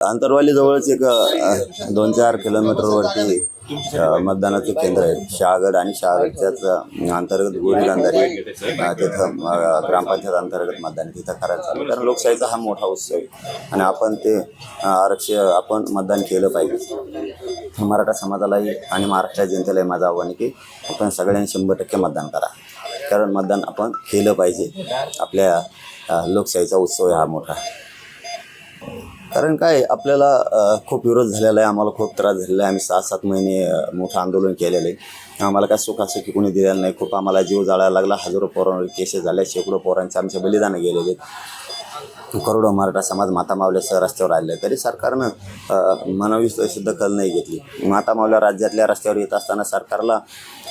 आंतरवाली जवळच एक अ, दोन चार किलोमीटरवरती अ, मतदानाचे केंद्र आहे. शहागड आणि शहागडच्याच अ, अंतर्गत गोरी गांधारी अ, तिथं अ, ग्रामपंचायत अंतर्गत मतदान आहे. तिथं करायचं चालू आहे. कारण लोकशाहीचा हा मोठा उत्सव आहे. आणि आपण ते अ, आरक्षण आपण मतदान केलं पाहिजे. मराठा समाजालाही आणि महाराष्ट्र जनतेलाही माझं आव्हान आहे की आपण सगळ्यांनी शंभर टक्के मतदान करा. कारण मतदान आपण केलं पाहिजे. आपल्या अ, लोकशाहीचा उत्सव हा मोठा कारण काय आपल्याला खूप विरोध झालेला आहे आम्हाला खूप त्रास झालेला आहे. आम्ही सहा सात महिने मोठं आंदोलन केलेलं आहे. आम्हाला काय सुखासुखी कोणी दिलेलं नाही. खूप आम्हाला जीव जाळायला लागला. हजारो पोरांवर केसेस झाल्या शेकडो पोरांचे आमचे बलिदान गेलेले करोडो मराठा समाज मातामावल्यासह रस्त्यावर आले आहे. तरी सरकारनं अ, मनावी सिद्ध कल नाही घेतली. माता मावल्या राज्यातल्या रस्त्यावर येत असताना सरकारला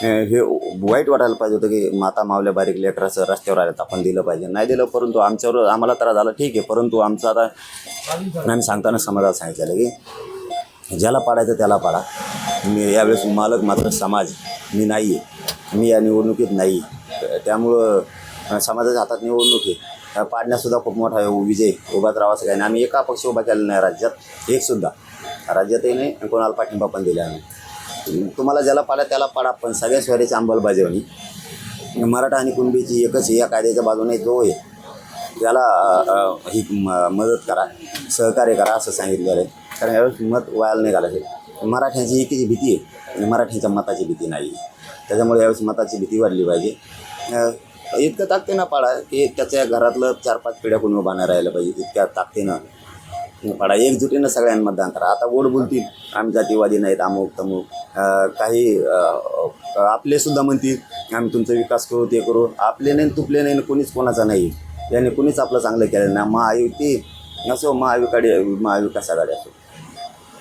हे वाईट वाटायला पाहिजे होतं की माता मावल्या बारीक लेकराचं रस्त्यावर आल्यात आपण दिलं पाहिजे. नाही दिलं परंतु आमच्यावर आम्हाला त्रास झाला ठीक आहे. परंतु आमचं आता आम्ही सांगताना समाजाला सांगितलेलं की ज्याला पाडायचं त्याला पाडा. मी यावेळेस मालक मात्र समाज. मी नाही आहे मी या निवडणुकीत नाही त्यामुळं समाजाच्या हातात निवडणूक आहे. पाडण्यासुद्धा खूप मोठा आहे. विजय उभाच राहावाचं काय नाही. आम्ही एका पक्ष उभा केलेला नाही राज्यात. एकसुद्धा राज्यातही नाही आणि कोणाला पाठिंबा पण दिला नाही. तुम्हाला ज्याला पाडा त्याला पाडा. पण सगळ्या स्वराची अंमलबजावणी. मराठा आणि कुणबीची एकच या कायद्याच्या बाजूने जो आहे त्याला ही म- मदत करा. सहकार्य करा असं सांगितलेलं आहे. कारण यावेळेस मत व्हायला नाही घालायचे. मराठ्यांची एकीची भीती आहे. आणि मराठ्यांच्या मताची भीती नाही त्याच्यामुळे यावेळेस मताची भीती वाढली पाहिजे. इतकं ताकदीनं पाडा की त्याच्या घरातलं चार पाच पिढ्या कोणी उभा नाही राहिलं पाहिजे इतक्या ताकदीनं. पाडा. एकजुटीनं सगळ्यांना मतदान करा. आता गोड बोलतील. आम्ही जातीवादी नाहीत अमुक तमुक. काही आपलेसुद्धा आपले सुद्धा म्हणतील आम्ही तुमचा विकास करू ते करू. आपले नाही तुपले नाही कोणीच कोणाचा नाही. याने कोणीच आपलं चांगलं केलं नाही. महायुती असो महाविकाडी महाविकास आघाडी असो.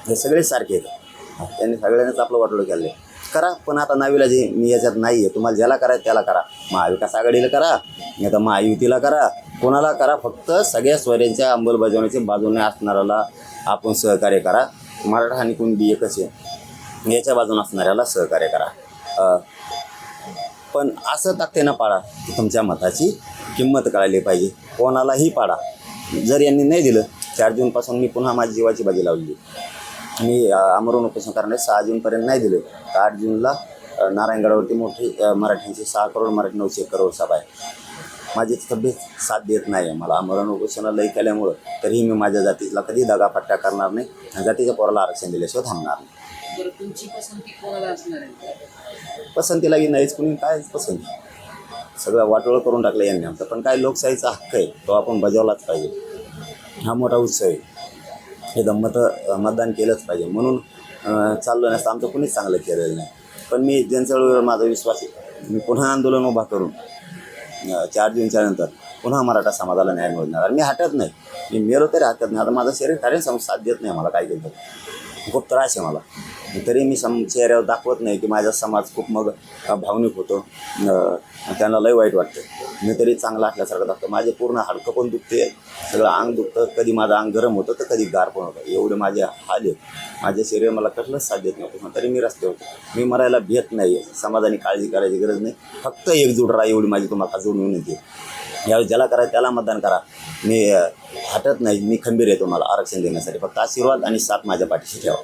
हे सगळे सारखे आहेत. त्यांनी सगळ्यांनीच आपलं वाटलं केलं आहे करा. पण आता नावीला जे मी याच्यात नाही आहे तुम्हाला ज्याला करायचं त्याला करा. महाविकास आघाडीला करा नाही तर महायुतीला करा. कोणाला करा फक्त सगळ्या स्वरांच्या अंमलबजावणीच्या बाजूने असणाऱ्याला आपण सहकार्य करा. मराठा आणि कुणबी एकच आहे. याच्या बाजूने असणाऱ्याला सहकार्य करा. पण असं ताकतेनं पाडा की तुमच्या मताची किंमत कळायला पाहिजे. कोणालाही पाडा जर यांनी नाही दिलं चार जूनपासून मी पुन्हा माझी जीवाची बाजी लावली. मी आमरण उपोषण करण्यास सहा जूनपर्यंत नाही दिलं. तर आठ जूनला नारायणगडावरती मोठी मराठ्यांची सहा करोड मराठी नऊशे करोड सभा आहे. माझी तब्येत साथ देत नाही आहे मला. आमरण उपोषणाला लई केल्यामुळं तरीही मी माझ्या जातीला कधी दगापट्ट्या करणार नाही आणि जातीच्या पोराला आरक्षण दिल्याशिवाय थांबणार नाही. पसंतीला की नाहीच. कुणी काय पसंती? सगळं वाटोळं करून टाकलं यांनी आमचं. पण काय लोकशाहीचा हक्क आहे तो आपण बजावलाच पाहिजे. हा मोठा उत्सव आहे. हे मतं मतदान केलंच पाहिजे. म्हणून चाललं चाललो नसतं आमचं कुणीच चांगलं केलेलं नाही. पण मी जनचळवळीवर माझा विश्वास आहे. मी पुन्हा आंदोलन उभा करून चार जूनच्या नंतर पुन्हा मराठा समाजाला न्याय मिळणार. आणि मी हटत नाही. मी मेलो तरी हटत नाही. आता माझं शरीर कारण सम साथ देत नाही मला काय केलं खूप त्रास आहे मला. तरी मी सम चेहऱ्यावर दाखवत नाही की माझा समाज खूप मग भावनिक होतो. त्यांना लय वाईट वाटतं. मी तरी चांगला असल्यासारखं दाखवतो. माझे पूर्ण हाडकं पण दुखते. सगळं अंग दुखतं. कधी माझं अंग गरम होतं तर कधी गार पण होतं. एवढे माझे हाल आहेत. माझे शरीर मला कसलंच साथ देत नव्हतं. तरी मी रस्ते होतो. मी मरायला भेट नाही समाजाने काळजी करायची गरज नाही. फक्त एकजूट राहा एवढी माझी तुम्हाला जोडून विनंती आहे. यावेळी ज्याला करा त्याला मतदान करा. मी हटत नाही मी खंबीर आहे तुम्हाला आरक्षण देण्यासाठी. फक्त आशीर्वाद आणि साथ माझ्या पाठीशी ठेवा.